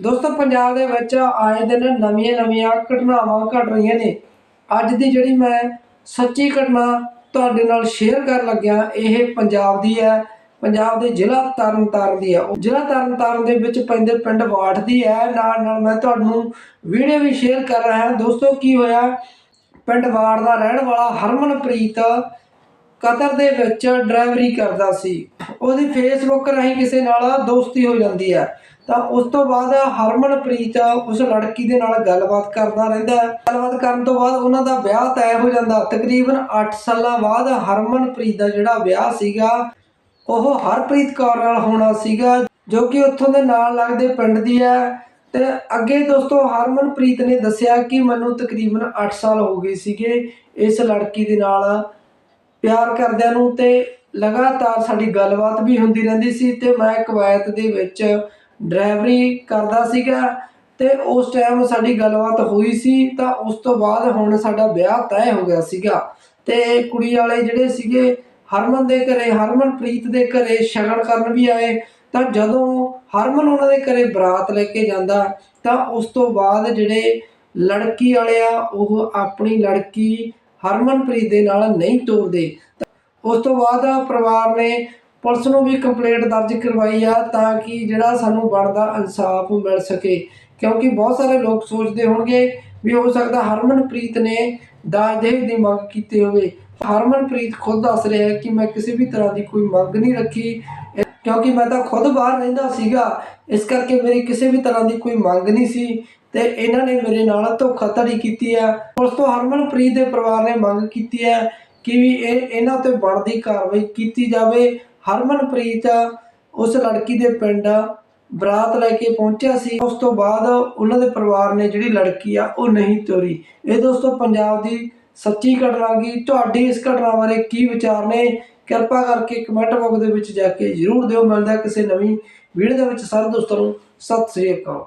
ਦੋਸਤੋ, ਪੰਜਾਬ ਦੇ ਵਿੱਚ ਆਏ ਦਿਨ ਨਵੀਆਂ-ਨਵੀਆਂ ਘਟਨਾਵਾਂ ਘਟ ਰਹੀਆਂ ਨੇ। ਅੱਜ ਦੀ ਜਿਹੜੀ ਮੈਂ ਸੱਚੀ ਘਟਨਾ ਤੁਹਾਡੇ ਨਾਲ ਸ਼ੇਅਰ ਕਰਨ ਲੱਗਿਆ, ਇਹ ਪੰਜਾਬ ਦੀ ਹੈ। ਪੰਜਾਬ ਦੇ ਜ਼ਿਲ੍ਹਾ ਤਰਨਤਾਰਨ ਦੀ ਹੈ। ਉਹ ਜ਼ਿਲ੍ਹਾ ਤਰਨਤਾਰਨ ਦੇ ਵਿੱਚ ਪੈਂਦੇ ਪਿੰਡ ਵਾਠ ਦੀ ਹੈ। ਨਾਲ ਨਾਲ ਮੈਂ ਤੁਹਾਨੂੰ ਵੀਡੀਓ ਵੀ ਸ਼ੇਅਰ ਕਰ ਰਿਹਾ ਹਾਂ। ਦੋਸਤੋ, ਕੀ ਹੋਇਆ? ਪਿੰਡ ਵਾੜ ਦਾ ਰਹਿਣ ਵਾਲਾ ਹਰਮਨਪ੍ਰੀਤ ਕਤਰ ਦੇ ਵਿੱਚ ਡਰਾਈਵਰੀ ਕਰਦਾ ਸੀ। ਉਹਦੀ ਫੇਸਬੁੱਕ ਰਾਹੀਂ ਕਿਸੇ ਨਾਲ ਦੋਸਤੀ ਹੋ ਜਾਂਦੀ ਹੈ। ਤਾਂ ਉਸ ਤੋਂ ਬਾਅਦ ਹਰਮਨਪ੍ਰੀਤ ਉਸ ਲੜਕੀ ਦੇ ਨਾਲ ਗੱਲਬਾਤ ਕਰਦਾ ਰਹਿੰਦਾ ਗੱਲਬਾਤ ਕਰਨ ਤੋਂ ਬਾਅਦ ਉਹਨਾਂ ਦਾ ਵਿਆਹ ਤੈਅ ਹੋ ਜਾਂਦਾ। ਤਕਰੀਬਨ 8 ਸਾਲਾਂ ਬਾਅਦ ਹਰਮਨਪ੍ਰੀਤ ਦਾ ਜਿਹੜਾ ਵਿਆਹ ਸੀਗਾ, ਉਹ ਹਰਪ੍ਰੀਤ ਕੌਰ ਨਾਲ ਹੋਣਾ ਸੀਗਾ, ਜੋ ਕਿ ਉੱਥੋਂ ਦੇ ਨਾਲ ਲੱਗਦੇ ਪਿੰਡ ਦੀ ਹੈ। ਤੇ ਅੱਗੇ ਦੋਸਤੋ ਹਰਮਨਪ੍ਰੀਤ ਨੇ ਦੱਸਿਆ ਕਿ ਮੈਨੂੰ ਤਕਰੀਬਨ 8 ਸਾਲ ਹੋ ਗਏ ਸੀਗੇ ਇਸ ਲੜਕੀ ਦੇ ਨਾਲ ਪਿਆਰ ਕਰਦਿਆਂ ਨੂੰ ਤੇ ਲਗਾਤਾਰ ਸਾਡੀ ਗੱਲਬਾਤ ਵੀ ਹੁੰਦੀ ਰਹਿੰਦੀ ਸੀ ਤੇ ਮੈਂ ਕਵਾਇਤ ਦੇ ਵਿੱਚ ਡਰਾਈਵਰੀ ਕਰਦਾ ਸੀਗਾ ਤੇ ਉਸ ਟਾਈਮ ਸਾਡੀ ਗੱਲਬਾਤ ਹੋਈ ਸੀ ਤਾਂ ਉਸ ਤੋਂ ਬਾਅਦ ਹੁਣ ਸਾਡਾ ਵਿਆਹ ਤੈਅ ਹੋ ਗਿਆ ਸੀਗਾ। ਤੇ ਕੁੜੀ ਵਾਲੇ ਜਿਹੜੇ ਸੀਗੇ, ਹਰਮਨ ਦੇ ਘਰੇ, ਹਰਮਨਪ੍ਰੀਤ ਦੇ ਘਰੇ ਸ਼ਗਨ ਕਰਨ ਵੀ ਆਏ। ਤਾਂ ਜਦੋਂ ਹਰਮਨ ਉਹਨਾਂ ਦੇ ਘਰੇ ਬਰਾਤ ਲੈ ਕੇ ਜਾਂਦਾ, ਤਾਂ ਉਸ ਤੋਂ ਬਾਅਦ ਜਿਹੜੇ ਲੜਕੀ ਵਾਲੇ ਆ, ਉਹ ਆਪਣੀ ਲੜਕੀ ਹਰਮਨਪ੍ਰੀਤ ਦੇ ਨਾਲ ਨਹੀਂ ਤੋਰਦੇ। ਉਸ ਤੋਂ ਬਾਅਦ ਪਰਿਵਾਰ ਨੇ ਪੁਲਿਸ ਨੂੰ ਵੀ ਕੰਪਲੇਂਟ ਦਰਜ ਕਰਵਾਈ ਆ ਤਾਂ ਕਿ ਜਿਹੜਾ ਸਾਨੂੰ ਬਣਦਾ ਇਨਸਾਫ ਮਿਲ ਸਕੇ। ਕਿਉਂਕਿ ਬਹੁਤ ਸਾਰੇ ਲੋਕ ਸੋਚਦੇ ਹੋਣਗੇ ਵੀ ਹੋ ਸਕਦਾ ਹਰਮਨਪ੍ਰੀਤ ਨੇ ਦਾਜ ਦਹੇਜ ਦੀ ਮੰਗ ਕੀਤੀ ਹੋਵੇ। ਹਰਮਨਪ੍ਰੀਤ ਖੁਦ ਦੱਸ ਰਿਹਾ ਹੈ ਕਿ ਮੈਂ ਕਿਸੇ ਵੀ ਤਰ੍ਹਾਂ ਦੀ ਕੋਈ ਮੰਗ ਨਹੀਂ ਰੱਖੀ। ਕਿਉਂਕਿ ਮੈਂ ਤਾਂ ਖੁਦ ਬਾਹਰ ਰਹਿੰਦਾ ਸੀਗਾ। ਇਸ ਕਰਕੇ ਮੇਰੀ ਕਿਸੇ ਵੀ ਤਰ੍ਹਾਂ ਦੀ ਕੋਈ ਮੰਗ ਨਹੀਂ ਸੀ ਤੇ ਇਹਨਾਂ ਨੇ ਮੇਰੇ ਨਾਲ ਧੋਖਾਧੜੀ ਕੀਤੀ ਹੈ ਉਸ ਤੋਂ ਹਰਮਨਪ੍ਰੀਤ ਦੇ ਪਰਿਵਾਰ ਨੇ ਮੰਗ ਕੀਤੀ ਹੈ ਕਿ ਵੀ ਇਹ ਇਹਨਾਂ ਤੇ ਬਣਦੀ ਕਾਰਵਾਈ ਕੀਤੀ ਜਾਵੇ। ਹਰਮਨਪ੍ਰੀਤ ਉਸ ਲੜਕੀ ਦੇ ਪਿੰਡ ਬਰਾਤ ਲੈ ਕੇ ਪਹੁੰਚਿਆ ਸੀ। ਉਸ ਤੋਂ ਬਾਅਦ ਉਹਨਾਂ ਦੇ ਪਰਿਵਾਰ ਨੇ ਜਿਹੜੀ ਲੜਕੀ ਆ, ਉਹ ਨਹੀਂ ਤੋਰੀ। ਇਹ ਦੋਸਤੋ ਪੰਜਾਬ ਦੀ ਸੱਚੀ ਘਟਨਾ ਕੀ? ਤੁਹਾਡੀ ਇਸ ਘਟਨਾ ਬਾਰੇ ਕੀ ਵਿਚਾਰ ਨੇ? ਕਿਰਪਾ ਕਰਕੇ ਕਮੈਂਟ ਬਾਕਸ ਦੇ ਵਿੱਚ ਜਾ ਕੇ ਜਰੂਰ ਦਿਓ। ਮਿਲਦਾ ਕਿਸੇ ਨਵੀਂ ਵੀਡੀਓ ਦੇ ਵਿੱਚ। ਸਾਰੇ ਦੋਸਤਾਂ ਨੂੰ ਸਤਿ ਸ੍ਰੀ ਅਕਾਲ।